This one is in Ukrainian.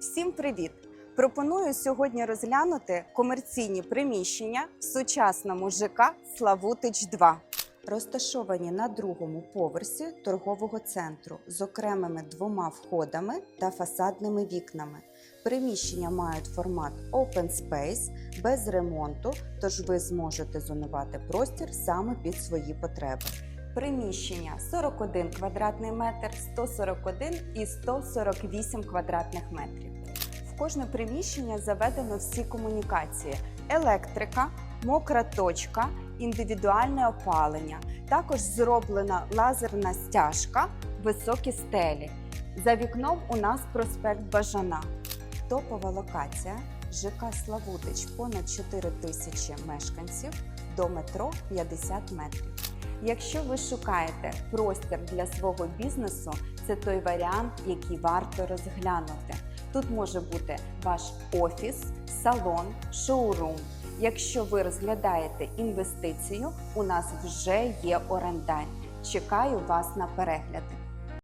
Всім привіт! Пропоную сьогодні розглянути комерційні приміщення в сучасному ЖК Славутич 2. Розташовані на другому поверсі торгового центру з окремими двома входами та фасадними вікнами. Приміщення мають формат Open Space без ремонту, тож ви зможете зонувати простір саме під свої потреби. Приміщення 41 квадратний метр, 141 і 148 квадратних метрів. В кожне приміщення заведено всі комунікації: електрика, мокра точка, індивідуальне опалення. Також зроблена лазерна стяжка, високі стелі. За вікном у нас проспект Бажана. Топова локація ЖК Славутич понад 4 тисячі мешканців до метро 50 метрів. Якщо ви шукаєте простір для свого бізнесу, це той варіант, який варто розглянути. Тут може бути ваш офіс, салон, шоурум. Якщо ви розглядаєте інвестицію, у нас вже є орендар. Чекаю вас на перегляди.